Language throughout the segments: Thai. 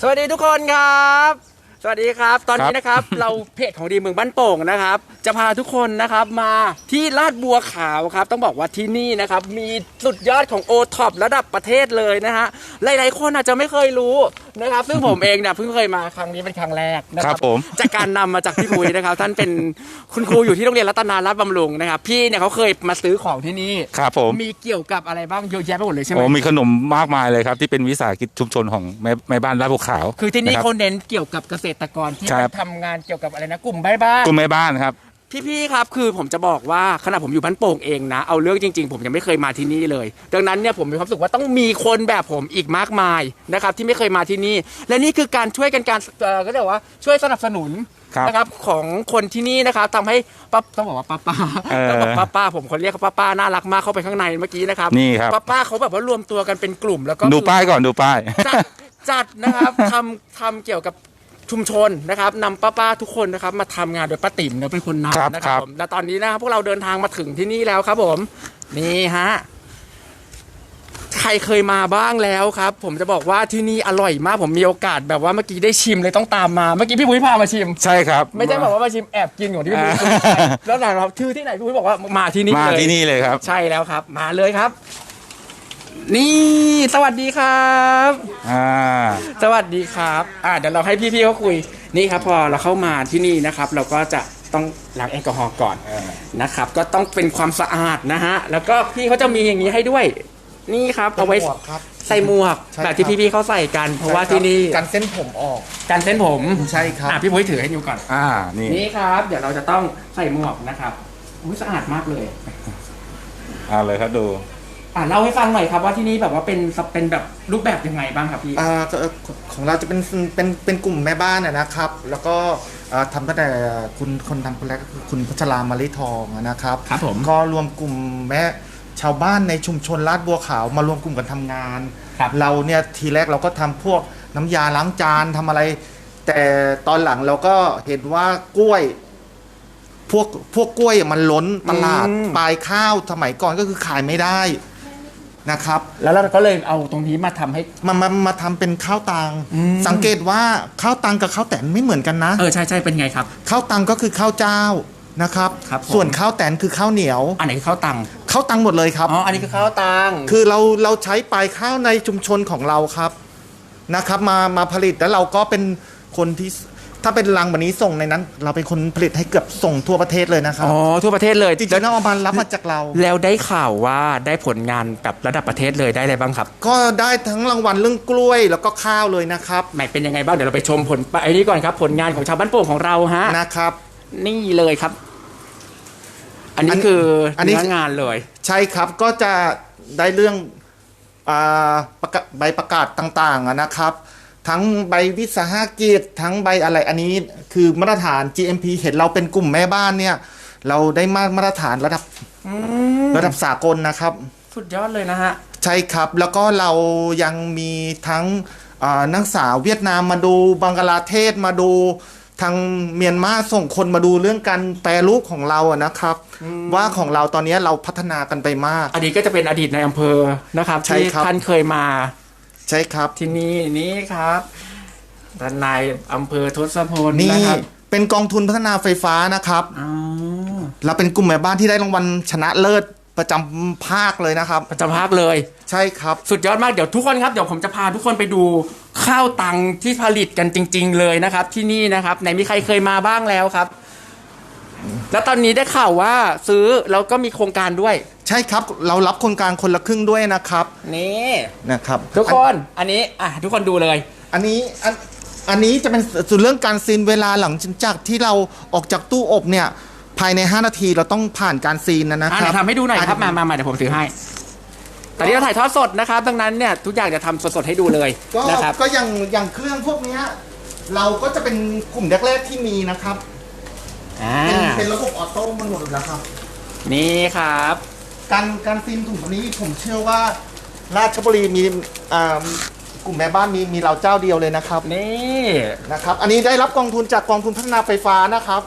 สวัสดีทุกคนครับ สวัสดีครับ ตอนนี้นะครับ เราเพจของดีเมืองบ้านโป่งนะครับ จะพาทุกคนนะครับมาที่ลาดบัวขาวครับ ต้องบอกว่าที่นี่นะครับ มีสุดยอดของโอท็อประดับประเทศเลยนะฮะ หลายๆคนอาจจะไม่เคยรู้ นะครับซึ่งผมเองเนี่ยเพิ่งเคยมาครั้งนี้เป็นครั้งแรกนะคครัรับบผม จากการนำมาจากพี่ปุ้ยนะครับ ท่านเป็นคุณครูอยู่ที่โรงเรียนรัตนารัตน์บำรุงนะครับ พี่เนี่ยเขาเคยมาซื้อของที่นี่ครับผมมีเกี่ยวกับอะไรบ้างเยอะแยะไปหมดเลยใช่ไหมโอ้มีขนมมากมายเลยครับ ที่เป็นวิสาหกิจชุมชนของแม่แม่บ้านลาดบัวขาวคือที่นี่ะรับ เขาเน้นเกี่ยวกับเกษตรกรที่ครับ ทำงานเกี่ยวกับอะไรนะกลุ่มบ้านบ้าน กลุ่มแม่บ้านครับ พี่ๆครับคือผมจะบอกว่าขณะผมอยู่บ้านโป่งเองนะ เอาเรื่องจริง ๆ ผมยังไม่เคยมาที่นี่เลย ดังนั้นเนี่ยผมมีความรู้สึกว่าต้องมีคนแบบผมอีกมากมายนะครับที่ไม่เคยมาที่นี่ และนี่คือการช่วยกันการเอ่อก็เรียกว่าช่วยสนับสนุนครับนะครับของคนที่นี่นะครับทำให้ป้าต้องบอกว่าป้าป้าเออต้องบอกป้าป้าผมคนเรียกเขาป้าป้าน่ารักมากเข้าไปข้างในเมื่อกี้นะครับนี่ครับ ป้าป้าเขาแบบว่ารวมตัวกันเป็นกลุ่มแล้วก็ ดูคือป้ายก่อนดูป้าย จัดจัดนะครับ ทำทำเกี่ยวกับ ชุมชนนะครับนำป้าๆทุกคนนะครับมาทำงานโดยป้าติ๋มเนี่ยเป็นคนครับนำนะคครัรับบ ผมและตอนนี้นะครับพวกเราเดินทางมาถึงที่นี่แล้วครับ ผมนี่ฮะใครเคยมาบ้างแล้วครับ ผมจะบอกว่าที่นี่อร่อยมากผมมีโอกาสแบบว่าเมื่อกี้ได้ชิมเลยต้องตามมาเมื่อกี้พี่บุ้ยพามาชิม ใช่ครับ ไม่ใช่บอกว่ามาชิมแอบกินของที่พี่บุ้ยอ่าซื้อไปแล้วไหนครับชื่อที่ไหนพี่บุ้ยบอกว่ามาที่นี่มาเลยที่นี่เลยครับ ใช่แล้วครับ มาเลยครับ นี่สวัสดีครับ อ่า สวัสดีครับ อ่าเดี๋ยวเราให้พี่ๆเขาคุย นี่ครับพอเราเข้ามาที่นี่นะครับ เราก็จะต้องล้างแอลกอฮอล์ก่อนนะครับ ก็ต้องเป็นความสะอาดนะฮะ แล้วก็พี่เขาจะมีอย่างนี้ให้ด้วย นี่ครับเอาไว้หมวกครับ ใส่หมวกใช่แบบที่ครับพี่ๆเขาใส่กัน เพราะว่าที่นี่กันเส้นผมออก กันเส้นผมใช่ครับ อะพี่พุ้ยถือให้ดูก่อน อ่า นี่ นี่ครับ เดี๋ยวเราจะต้องใส่หมวกนะครับอุ้ยสะอาดมากเลย อ่าเลยครับดู อ่าเล่าให้ฟังหน่อยครับว่าที่นี่แบบว่าเป็นเป็นแบบรูปแบบยังไงบ้างครับพี่ อ่าก็ของเราจะเป็นเป็นเป็นกลุ่มแม่บ้านนะนะครับ แล้วก็อ่าทำตั้งแต่คุณคนทำคนแรกก็คือคุณพัชรามาลิทองนะครับ ครับผม ก็รวมกลุ่มแม่ชาวบ้านในชุมชนลาดบัวขาวมารวมกลุ่มกันทำงาน ครับ เราเนี่ยทีแรกเราก็ทำพวกน้ำยาล้างจานทำอะไร แต่ตอนหลังเราก็เห็นว่ากล้วย พวกพวกกล้วยมันล้นตลาดอืมปลายข้าวสมัยก่อนก็คือขายไม่ได้ นะครับแล้วเราก็เลยเอาตรงนี้มาทำให้ มามามาทำเป็นข้าวตังอืม สังเกตว่าข้าวตังกับข้าวแตนไม่เหมือนกันนะ เออใช่ใช่เป็นไงครับ ข้าวตังก็คือข้าวเจ้านะครับ ครับผม ส่วนข้าวแตนคือข้าวเหนียวอันไหนคือข้าวตังข้าวตังหมดเลยครับ อ๋ออันนี้คือข้าวตัง คือเราเราใช้ปลายข้าวในชุมชนของเราครับนะครับ มามาผลิตแล้วเราก็เป็นคนที่ ถ้าเป็นรังแบบนี้ส่งในนั้น เราเป็นคนผลิตให้เกือบส่งทั่วประเทศเลยนะครับอ๋อทั่วประเทศเลยจริงๆแล้วเอามารับมาจากเรา แล้วได้ข่าวว่าได้ผลงานแบบระดับประเทศเลยได้อะไรบ้างครับ ก็ได้ทั้งรางวัลเรื่องกล้วยแล้วก็ข้าวเลยนะครับไหนเป็นยังไงบ้างเดี๋ยวเราไปชมผลไอ้นี่ก่อนครับ ผลงานของชาวบ้านโป่งของเราฮะนะครับ นี่เลยครับ อันนี้อันคืออันนี้เนื้องานเลย ใช่ครับก็จะได้เรื่องอาประกาศใบประกาศต่างๆอะนะครับ ทั้งใบวิสาหกิจทั้งใบอะไรอันนี้คือมาตรฐาน GMP เห็นเราเป็นกลุ่มแม่บ้านเนี่ย เราได้มามาตรฐานระดับระดับสากลนะครับ สุดยอดเลยนะฮะ ใช่ครับแล้วก็เรายังมีทั้งอ่านักศึกษาเวียดนามมาดูบังกลาเทศมาดูทางเมียนมาส่งคนมาดูเรื่องการแปรรูปของเราอะนะครับ ว่าของเราตอนนี้เราพัฒนากันไปมากอันนี้ก็จะเป็นอดีตในอำเภอนะครับใช่ที่ครับ ท่านเคยมา ใช่ครับที่นี่นี่ครับท่านนายอำเภอทศพลนี่นะครับเป็นกองทุนพัฒนาไฟฟ้านะครับ อ๋อเราเป็นกลุ่มแม่บ้านที่ได้รางวัลชนะเลิศประจำภาคเลยนะครับ ประจำภาคเลย ใช่ครับ สุดยอดมากเดี๋ยวทุกคนครับเดี๋ยวผมจะพาทุกคนไปดูข้าวตังที่ผลิตกันจริง ๆ เลยนะครับ ที่นี่นะครับไหนมีใครเคยมาบ้างแล้วครับ แล้วตอนนี้ได้ข่าวว่าซื้อแล้วก็มีโครงการด้วย ใช่ครับ เรารับคนกลางคนละครึ่งด้วยนะครับนี่นะครับทุกคนอันนี้อะทุกคนดูเลย อันนี้อันอันนี้จะเป็นส่วนเรื่องการซีนเวลาหลังจากที่เราออกจากตู้อบเนี่ย ภายใน 5 นาทีเราต้องผ่านการซีนนะนะอะครัเดี๋บยวทำให้ดูหน่อยครับมามามาเดี๋ยวผมถือให้ตอนนี้เราถ่ายทอดสดนะครับดังนั้นเนี่ยทุกอย่างจะทำสดๆให้ดูเลยก็นะครับ ก็อย่างอย่างเครื่องพวกเนี้ยเราก็จะเป็นกลุ่มแรกๆที่มีนะครับ อ่าเป็นเป็นระบบออโต้มันหมดแล้วครับ นี่ครับ การการซีนถุงตัวนี้ผมเชื่อว่าราชบุรีมีอ่ากลุ่มแม่บ้านมีมีเราเจ้าเดียวเลยนะครับนี่นะครับ อันนี้ได้รับกองทุนจากกองทุนพัฒนาไฟฟ้านะครับ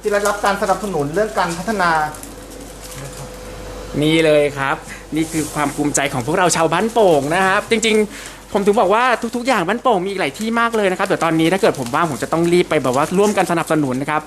ที่ได้รับการสนับสนุนเรื่องการพัฒนานี่เลยครับ นี่คือความภูมิใจของพวกเราชาวบ้านโป่งนะครับ จริงๆ ผมถึงบอกว่าทุก ๆ อย่างบ้านโป่งมีอีกหลายที่มากเลยนะครับเดี๋ยวตอนนี้ถ้าเกิดผมว่างผมจะต้องรีบไปแบบว่าร่วมกันสนับสนุนนะครับ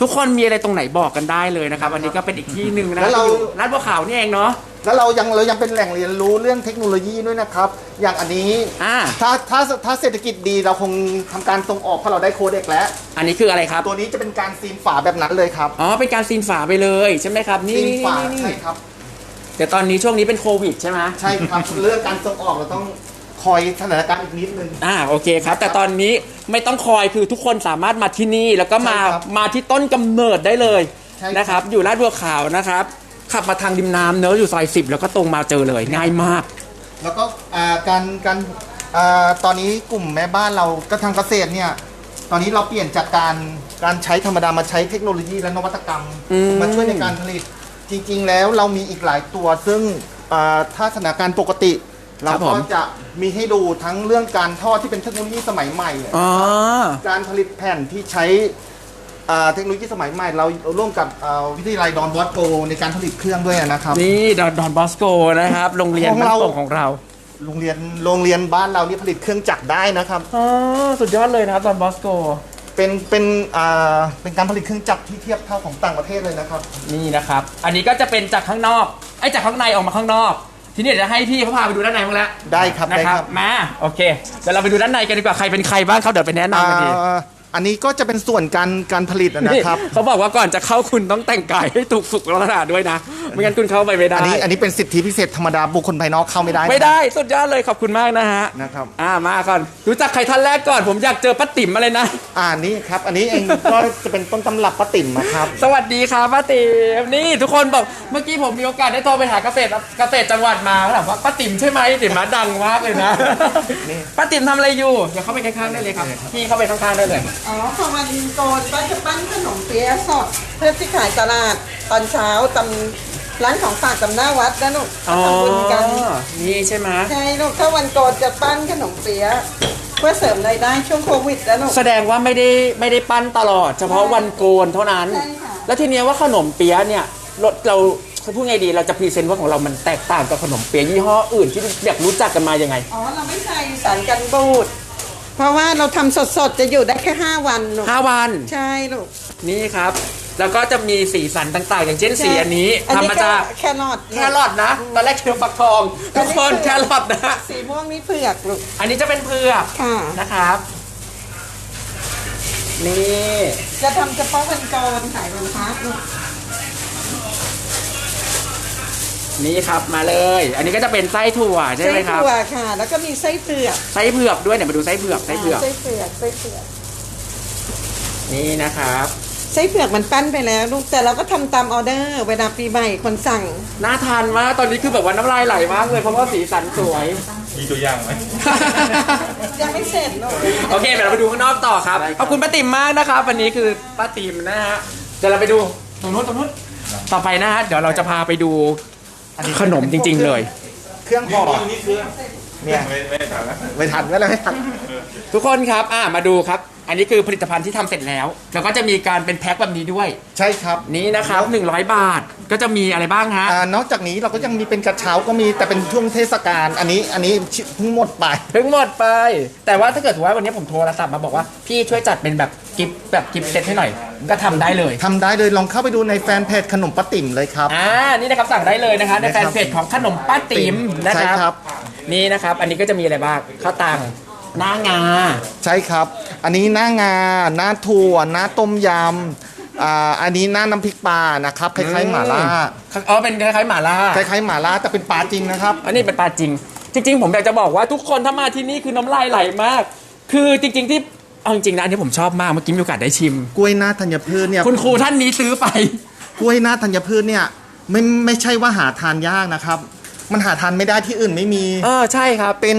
ทุกคนมีอะไรตรงไหนบอกกันได้เลยนะครับอันนี้ก็เป็นอีกที่หนึ่งนะแล้วเรา อยู่ลาดบัวขาวนี่เองเนาะแล้วเรายังเรายังเป็นแหล่งเรียนรู้เรื่องเทคโนโลยีด้วยนะครับ อย่างอันนี้อ่าถ้าถ้าถ้าเศรษฐกิจดีเราคงทำการส่งออกเพราะเราได้โคเด็กแล้ว อันนี้คืออะไรครับตัวนี้จะเป็นการซีนฝาแบบนั้นเลยครับอ๋อเป็นการซีนฝาไปเลยใช่ไหมครับนี่ซีนฝานี่ใช่นี่ครับ เดี๋ยวตอนนี้ช่วงนี้เป็นโควิดใช่ไหม ใช่ครับ เรื่องการส่งออกเราต้อง คอยสถานการณ์อีกนิดนึง อ่าโอเคครับ แต่ตอนนี้ไม่ต้องคอยคือทุกคนสามารถมาที่นี่แล้วก็มาใช่ครับมาที่ต้นกำเนิดได้เลยใช่ครับ นะครับ อยู่ลาดบัวขาวนะครับ ขับมาทางริมน้ำเนอะอยู่ซอยสิบแล้วก็ตรงมาเจอเลยง่ายมาก แล้วก็อ่าการการอ่าตอนนี้กลุ่มแม่บ้านเราก็ทางเกษตรเนี่ย ตอนนี้เราเปลี่ยนจากการการใช้ธรรมดามาใช้เทคโนโลยีและนวัตกรรมอืม มาช่วยในการผลิต จริง ๆ แล้วเรามีอีกหลายตัว ซึ่งอ่าถ้าสถานการณ์ปกติ เราก็จะมีให้ดูทั้งเรื่องการทอดที่เป็นเทคโนโลยีสมัยใหม่ อ๋อ การผลิตแผ่นที่ใช้อ่าเทคโนโลยีสมัยใหม่ เราร่วมกับอ่าวิทยาลัยดอนบอสโกในการผลิตเครื่องด้วยนะครับ นี่ดอนดอนบอสโกนะครับ โรงเรียนของบ้านเราโป่งของเราโรงเรียนโรงเรียนบ้านเรานี่ผลิตเครื่องจักรได้นะครับ อ๋อสุดยอดเลยนะครับดอนบอสโก เป็นเป็นอ่าเป็นการผลิตเครื่องจักรที่เทียบเท่าของต่างประเทศเลยนะครับ นี่นะครับ อันนี้ก็จะเป็นจากข้างนอก ไอ้จากข้างในออกมาข้างนอก ทีนี้เดี๋ยวจะให้พี่เขาพาไปดูด้านในบ้างแล้วได้ครับนะได้ครัครับบมาโอเคเดี๋ยวเราไปดูด้านในกันดีกว่าใครเป็นใครบ้างครับเดี๋ยวไปแนะนำกันดี อ่า อันนี้ก็จะเป็นส่วนการการผลิตนะครับ เขาบอกว่าก่อนจะเข้าคุณต้องแต่งกายให้ถูกสุขลักษณะด้วยนะ ไม่งั้นคุณเข้าไปไม่ได้ อันนี้อันนี้เป็นสิทธิพิเศษธรรมดาบุคคลภายนอกเข้าไม่ได้นะไม่ได้สุดยอดเลยขอบคุณมากนะฮะนะครับอ่ามาก่อนรู้จักใครท่านแรกก่อน ผมอยากเจอป้าติ๋มมาเลยนะ อ่านี่ครับ อันนี้เองก็จะเป็นต้นตำรับป้าติ๋มนะครับ สวัสดีครับป้าติ๋มนี่ทุกคนบอกเมื่อกี้ผมมีโอกาสได้โทรไปหาเกษตรเกษตรจังหวัดมาเขาถามว่าป้าติ๋มใช่ไหมติ๋มมาดังมากเลยนะนี่ป้าติ๋มทำอะไรอยู่เดี๋ยวเข้าไปข้างๆได้เลยครับพี่เข้าไปข้างๆได้เลยอ๋อพอวันโกนก็จะปั้นขนมเปี๊ยะสดเพื่อที่ขายตลาดตอนเช้าตำร้านของฝากตำหน้าวัดนะลูกอ๋อทำบุญกันนี่ใช่ไหมใช่ลูกถ้าวันโกนจะปั้นขนมเปี๊ยะเพื่อเสริมรายได้ช่วงโควิดนะลูก แสดงว่าไม่ได้ไม่ได้ปั้นตลอด เฉพาะวันโกนเท่านั้น ใช่ค่ะ แล้วทีเนี้ยว่าขนมเปี๊ยะเนี่ยเราเราพูดไงดีเราจะพรีเซนต์ว่าของเรามันแตกต่างกับขนมเปี๊ยะยี่ห้ออื่นที่อยากรู้จักกันมายังไง อ๋อเราไม่ใส่สารกันบูด เพราะว่าเราทำสดๆ จะอยู่ได้แค่ 5 วันลูก5วัน ใช่ลูกนี่ครับ แล้วก็จะมีสีสันต่างๆ อย่างเช่นสีอันนี้อันทำนี้มาก็จากแครอทแครอทนะตอนแรกเชื่อฟักทองทุกคนแครอทนะ สีม่วงนี่เผือกลูก อันนี้จะเป็นเผือกค่ะ นะครับ นี่ จะทำเฉพาะวันโกนขายวันพระลูก นี่ครับมาเลย อันนี้ก็จะเป็นไส้ถั่วใช่ไส้ไหมครับถั่วค่ะ แล้วก็มีไส้เผือก ไส้เผือกด้วยเนี่ยมาดูไส้เผือกไส้เผือก ไส้เผือกไส้เผือก นี่นะครับ ไส้เผือกมันปั้นไปแล้วลูก แต่เราก็ทำตามออเดอร์ เวลาปีใหม่คนสั่ง น่าทานมาก ตอนนี้คือแบบว่าน้ำลายไหลมากเลยเพราะว่าสีสันสวย มีตัวอย่างไหม ยังไม่เสร็จลูก โอเคเดี๋ยวเราไปดูข้างนอกต่อครับ ขอบคุณป้าติ๋มมากนะครับ วันนี้คือป้าติ๋มนะฮะ เดี๋ยวเราไปดูตรงนู้นตรงนู้น ต่อไปนะฮะ เดี๋ยวเราจะพาไปดู ขนมจริง ๆ เลย เครื่องห่อนี่คือเนี่ยไม่ไม่ได้ถามนะไม่ทันไม่เลยไม่ทัน ทุกคนครับ อ่ามาดูครับ อันนี้คือผลิตภัณฑ์ที่ทำเสร็จแล้ว แล้วก็จะมีการเป็นแพ็คแบบนี้ด้วย ใช่ครับนี่นะครับ100 บาทก็จะมีอะไรบ้างฮะอ่านอกจากนี้เราก็ยังมีเป็นกระเช้าก็มีแต่เป็นช่วงเทศกาลอันนี้อันนี้เพิ่งหมดไป เพิ่งหมดไป แต่ว่าถ้าเกิดว่าวันนี้ผมโทรศัพท์มาบอกว่าพี่ช่วยจัดเป็นแบบกิฟต์แบบกิฟต์เซตให้หน่อย ก็ทำได้เลย ทำได้เลยลองเข้าไปดูในแฟนเพจขนมป้าติ๋มเลยครับ อ่า นี่นะครับสั่งได้เลยนะคะในนะแฟครับนเพจของขนมป้าติ๋มนะใช่ครับครับนี่นะครับ อันนี้ก็จะมีอะไรบ้างข้าวตังหน้างา ใช่ครับ อันนี้หน้างาหน้าถั่วหน้าต้มยำอ่าอันนี้หน้าน้ำพริกปลานะครับคล้ายๆหม่าล่าอ๋อเป็นคล้ายๆหม่าล่าคล้ายๆหม่าล่าแต่เป็นปลาจริงนะครับ อันนี้เป็นปลาจริง จริง ๆ ผมอยากจะบอกว่าทุกคนถ้ามาที่นี่คือน้ำลายไหลมาก คือจริง ๆ ที่เอาจริงๆนะอันนี้ผมชอบมากเมื่อกี้มีโอกาสได้ชิม กล้วยหน้าธัญพืชเนี่ยคุณครูท่านนี้ซื้อไปกล้วยหน้าธัญพืชเนี่ยไม่ไม่ใช่ว่าหาทานยากนะครับ มันหาทานไม่ได้ที่อื่นไม่มี เออใช่ครับ เป็น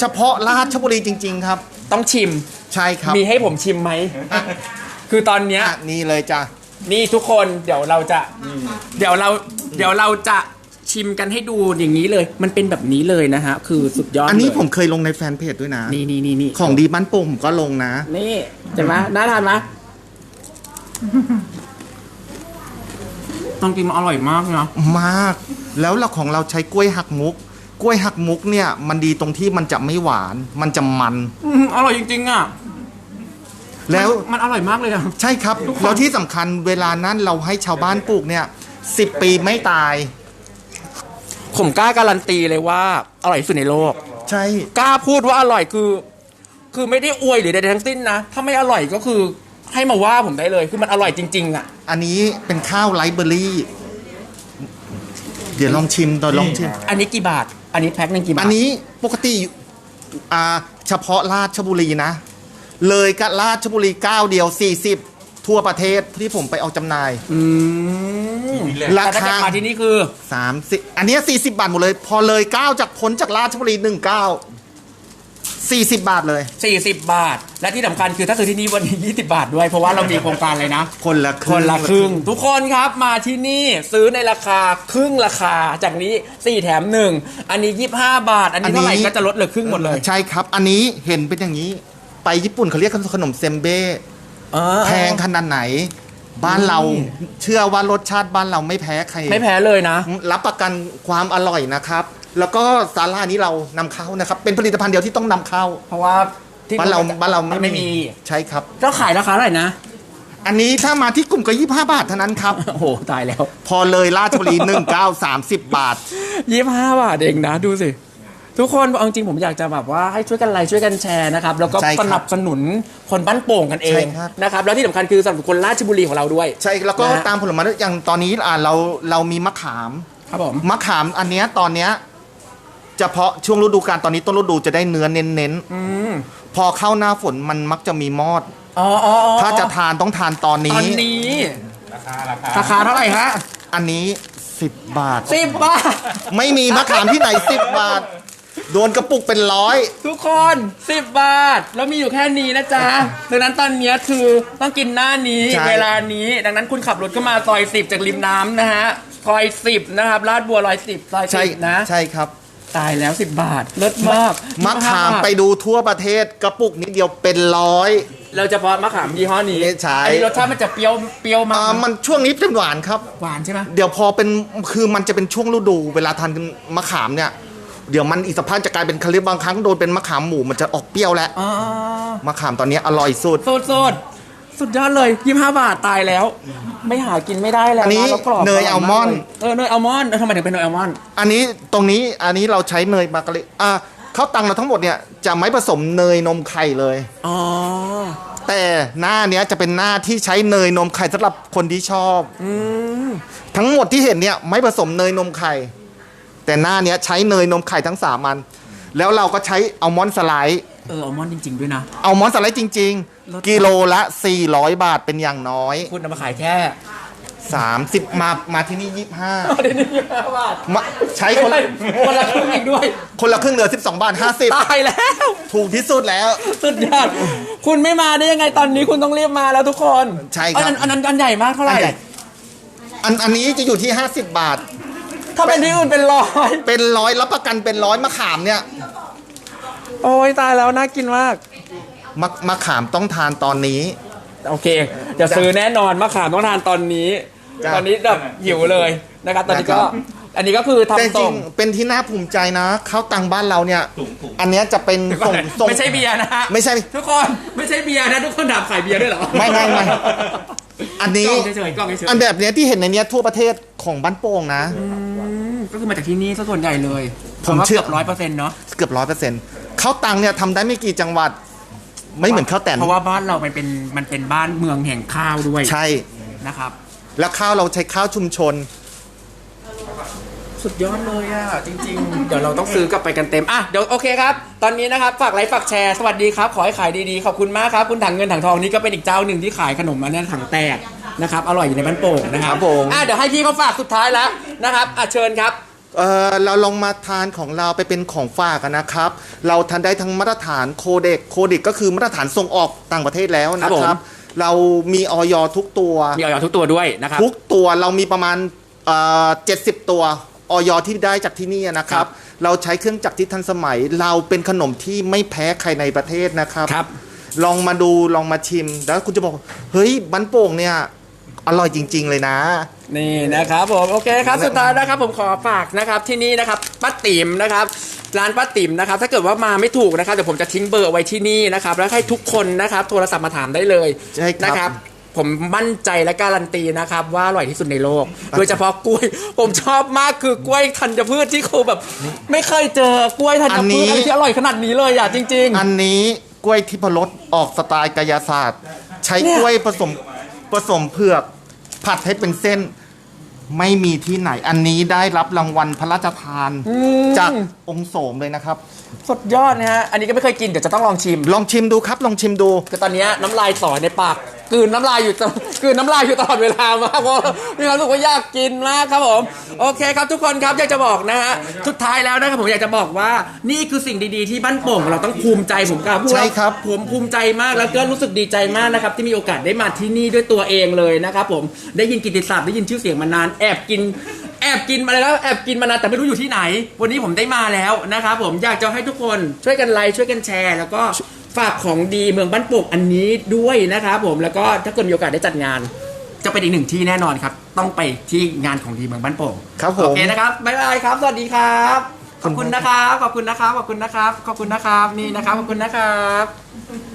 เฉพาะราชบุรีจริง ๆ ครับ ต้องชิม ใช่ครับมีให้ผมชิมไหม คือตอนเนี้ย อะนี่เลยจ้ะ นี่ทุกคนเดี๋ยวเราจะเดี๋ยวเราเดี๋ยวเราจะชิมกันให้ดูอย่างนี้เลย มันเป็นแบบนี้เลยนะฮะ คือสุดยอดอันนี้เลยผมเคยลงในแฟนเพจด้วยนะ นี่นี่นี่นี่ของดีบ้านโป่งผมก็ลงนะ นี่เห็นไหมน่าทานไหมต้องกินมันอร่อยมากนะมาก แล้วเราของเราใช้กล้วยหักมุก กล้วยหักมุกเนี่ย มันดีตรงที่มันจะไม่หวาน มันจะมัน อืมอร่อยจริงๆอะ แล้วมันอร่อยมากเลยอะใช่ครับแล้วที่สำคัญเวลานั้นเราให้ชาวบ้านปลูกเนี่ยสิบปีไม่ตาย ผมกล้าการันตีเลยว่า อร่อยที่สุดในโลก ใช่ กล้าพูดว่าอร่อยคือ คือไม่ได้อวยหรือใดๆทั้งสิ้นนะ ถ้าไม่อร่อยก็คือให้มาว่าผมได้เลย คือมันอร่อยจริง ๆ อะ อันนี้เป็นข้าวไรเบอรี่ เดี๋ยวลองชิมตอนลองชิม อันนี้กี่บาท อันนี้แพ็คหนึงกี่บาท อันนี้ปกติอ่าเฉพาะราชบุรีนะ เลยกับราชบุรีเก้าเดียว 40 ทั่วประเทศที่ผมไปเอาจำหน่าย อืมราแต่ถ้าคาจะมาที่นี่คือ 30 อันเนี้ย40 บาทหมดเลย พอเลยก้าวจากพ้นจากราชบุรี19 40 บาทเลย 40 บาท และที่สำคัญคือถ้าซื้อที่นี่วันนี้20 บาทด้วย เพราะว่าเรามีโครงการเลยนะ คนละคครึ่ง นละครึ่งทุกคนครับมาที่นี่ซื้อในราคาครึ่งราคาจากนี้ 4 แถม 1 อันนี้ 25 บาท อันนี้เท่าไหร่ก็จะลดเหลือครึ่งหมดเลย ใช่ครับ อันนี้เห็นเป็นอย่างนี้ ไปญี่ปุ่นเขาเรียกขนมเซมเบ้เออ แพงขนาดไหน บ้านเราเชื่อว่ารสชาติบ้านเราไม่แพ้ใคร ไม่แพ้เลยนะ รับประกันความอร่อยนะครับ แล้วก็สาลานี้เรานำเข้านะครับ เป็นผลิตภัณฑ์เดียวที่ต้องนำเข้า เพราะว่าที่บ้านเราบ้านเราไม่มี ใช่ครับก็ขายราคาเท่าไหร่นะ อันนี้ถ้ามาที่กลุ่มก็25บาทเท่านั้นครับ โอ้โห ตายแล้ว พอเลยราชบุรี19 30บาท25บาทเองนะ ดูสิ ทุกคนเอาจริงผมอยากจะแบบว่าให้ช่วยกันไลค์ช่วยกันแชร์นะครับแล้วก็ใช่ครับสนับสนุนคนบ้านโป่งกันเอใช่งครับ นะครับแล้วที่สำคัญคือสำหรับคนราชบุรีของเราด้วย ใช่แล้วก็นะฮะ ตามผลไม้ด้วยอย่างตอนนี้อ่าเราเรามีมะขามครับผม มะขามอันเนี้ยตอนเนี้ยเฉพาะช่วงฤดูกาลตอนนี้ต้นฤดูจะได้เนื้อเน้นอืมๆพอเข้าหน้าฝนมันมักจะมีมอด อ๋ออ๋ออ๋อถ้าจะทานต้องทานตอนตนี้อนนี้ราคาเท่าไหร่ฮะอันนี้ 10 บาท สิบบาท ไม่มีมะขามที่ไหน 10 บาท โดนกระปุกเป็นร้อย ทุกคนสิบบาท แล้วมีอยู่แค่นี้นะจ๊ะ ดังนั้นตอนเนี้ยคือต้องกินหน้านี้ใช่ เวลานี้ ดังนั้นคุณขับรถก็มาซอยสิบจากริมน้ำนะฮะซอยสิบนะครับลาดบัวลอยสิบซอยใช่สิบนะ ใช่ครับ ตายแล้วสิบบาทเลิศมากมะขามไปดูทั่วประเทศกระปุกนิดเดียวเป็นร้อย เราจะเพาะมะขามยี่ห้อนี้ใช่ อันี้รสชาติมันจะเปรี้ยวเปรี้ยวมาอ่ากมันช่วงนี้เป็นหวานครับ หวานใช่ไหม เดี๋ยวพอเป็นคือมันจะเป็นช่วงฤดู เวลาทานมะขามเนี่ย เดี๋ยวมันอีกสักพักจะกลายเป็นคาลิบบางครั้งโดนเป็นมะขามหมูมันจะออกเปรี้ยวแล้วอ๋อมะขามตอนนี้อร่อยสุด สุดสุดสุดยอดเลยยี่ห้าบาทตายแล้ว ไม่หากินไม่ได้แล้วอันนี้แล้วกรบเนยอัลมอนด์ เออเนยอัลมอนด์เออทำไมถึงเป็นเนยอัลมอนด์อันนี้ตรงนี้อันนี้เราใช้เนยมากะลิอ่าข้าวตังเราทั้งหมดเนี่ยจะไม่ผสมเนยนมไข่เลย อ๋อแต่หน้าเนี้ยจะเป็นหน้าที่ใช้เนยนมไข่สำหรับคนที่ชอบอืมทั้งหมดที่เห็นเนี่ยไม่ผสมเนยนมไข่ แต่หน้าเนี้ยใช้เนยนมไข่ทั้งสามอัน แล้วเราก็ใช้อัลมอนด์สไลด์เอออัลมอนด์จริง ๆ ด้วยนะ อัลมอนด์สไลด์จริง ลด ๆ กิโลละ 400 บาทเป็นอย่างน้อย คุณเอามาขายแค่ 30 มามาที่นี่เดี๋ยวนี้ยี่ห้าบาท25มาใช้คนละคนละครึ่งอีกด้วย คนละครึ่งเหลือ 12 บาท ตายแล้ว 50 ถูกที่สุดแล้ว สุดยอด คุณไม่มาได้ยังไงตอนนี้คุณต้องรีบมาแล้วทุกคนใช่ครับ อันนั้นอันนั้นอันใหญ่มากเท่าไหร่อันใหญ่อันอันนี้จะอยู่ที่ 50 บาท ถ้าเป็นที่อื่นเป็นร้อย เป็นร้อยรับประกันเป็นร้อยมะขามเนี่ยโอ้ยตายแล้วน่ากินมาก มะมะขามต้องทานตอนนี้ โอเคเดี๋ยวซื้อแน่นอนมะขามต้องทานตอนนี้ จ้ะ ตอนนี้แบบหิวเลยนะครับ ตอนนี้ก็นะครับอันนี้ก็คือแต่จทำริส่งงๆเป็นที่น่าภูมิใจนะข้าวตังบ้านเราเนี่ย อันเนี้ยจะเป็นส่งส่งไม่ใช่เบียร์นะฮะไม่ใช่ ทุกคนไม่ใช่เบียร์นะทุกคนถามขายเบียร์ด้วยเหรอไม่ไม่ไม่อันนี้ กล้องเฉยๆกล้องเฉยๆอันแบบเนี้ยที่เห็นในเนี้ยทั่วประเทศของบ้านโป่งนะ ก็คือมาจากที่นี่ซะส่วนใหญ่เลยผมเชื่อ ร้อยเปอร์เซ็นต์เนาะเกือบร้อยเปอร์เซ็นต์ข้าวตังเนี่ยทำได้ไม่กี่จังหวัด ไม่เหมือนข้าวแต่นเพราะว่าบ้านเรามันเป็นมันเป็นบ้านเมืองแห่งข้าวด้วยใช่นะครับ แล้วข้าวเราใช้ข้าวชุมชน สุดยอดเลยอะจริง ๆ เดี๋ยวเราต้องซื้อกลับไปกันเต็มอะเดี๋ยวโอเคครับ ตอนนี้นะครับฝากไลค์ฝากแชร์สวัสดีครับ ขอให้ขายดีๆ ขอบคุณมากครับคุณถังเงินถังทองนี่ก็เป็นอีกเจ้าหนึ่งที่ขายขนมอันนั้นถังแตกนะครับอร่อยอยู่ในบ้านโป่งนะครับครับผม อะเดี๋ยวให้พี่เขาฝากสุดท้ายแล้วนะครับอะเชิญครับ เออเราลองมาทานของเราไปเป็นของฝากกันนะครับ เราทานได้ทั้งมาตรฐานโคเด็กโคเด็กก็คือมาตรฐานส่งออกต่างประเทศแล้วนะคครัรับบ ผม เรามีออยทุกตัว มีออยทุกตัวด้วยนะครับ ทุกตัวเรามีประมาณเจ็ดสิบตัว ออยที่ได้จากที่นี่นะครัครับบเราใช้เครื่องจักรที่ทันสมัย เราเป็นขนมที่ไม่แพ้ใครในประเทศนะครับ ครับ ลองมาดูลองมาชิม แล้วคุณจะบอก เฮ้ยบันโป่งเนี่ย อร่อยจริง ๆ เลยนะ นี่นะครับผมโอเคครับสุดท้ายนะครับผมขอฝากนะครับที่นี่นะครับป้าติ๋มนะครับร้านป้าติ๋มนะครับถ้าเกิดว่ามาไม่ถูกนะครับเดี๋ยวผมจะทิ้งเบอร์เอาไว้ที่นี่นะครับแล้วให้ทุกคนนะครับโทรศัพท์มาถามได้เลยใช่ครับ นะครับ ผมมั่นใจและการันตีนะครับ ว่าอร่อยที่สุดในโลก โดยเฉพาะกล้วย ผมชอบมากคือกล้วยธัญพืชที่เขาแบบ ไม่เคยเจอกล้วยธัญพืชอะไรที่อร่อยขนาดนี้เลยอะจริงอันนี้กล้วยทิพรสออกสไตล์กายศาสตร์ ใช้เนี่ยกล้วยผสมผสมเผือก ผัดให้เป็นเส้นไม่มีที่ไหน อันนี้ได้รับรางวัลพระราชทานจากองค์โสมเลยนะครับๆ สุดยอดนะฮะ อันนี้ก็ไม่เคยกิน เดี๋ยวจะต้องลองชิม ลองชิมดูครับ ลองชิมดู คือตอนเนี้ยน้ำลายสอในปากกลืนน้ำลายอยู่ตลอดกลืนน้ำลายอยู่ตลอดเวลามากเพราะมีความรู้สึกว่าอยากกินมากครับผม โอเคครับทุกคนครับอยากจะบอกนะฮะสุดท้ายแล้วนะครับผมอยากจะบอกว่านี่คือสิ่งดีๆที่บ้านโป่งเราต้องภูมิใจผมกล้าพูดใช่ครับ ผมภูมิใจมากแล้วก็รู้สึกดีใจมากนะครับที่มีโอกาสได้มาที่นี่ด้วยตัวเองเลยนะครับผมได้ยินกิตติศัพท์ได้ยินชื่อเสียงมานานแอบกินแอบกินมาแล้วแอบกินมานานแต่ไม่รู้อยู่ที่ไหน วันนี้ผมได้มาแล้วนะครับผมอยากจะให้ทุกคนช่วยกันไลค์ช่วยกันแชร์ แล้วก็ฝากของดีเมืองบ้านโป่งอันนี้ด้วยนะครับผมแล้วก็ถ้าเกิดมีโอกาสได้จัดงาน จะเป็นอีกหนึ่งที่แน่นอนครับ ต้องไปที่งานของดีเมืองบ้านโป่งครับผม โอเคนะครับบ๊ายบายครับสวัสดีครับ ขอบคุณนะครับขอบคุณนะครับขอบคุณนะครับขอบคุณนะครับนี่นะครับขอบคุณนะครับ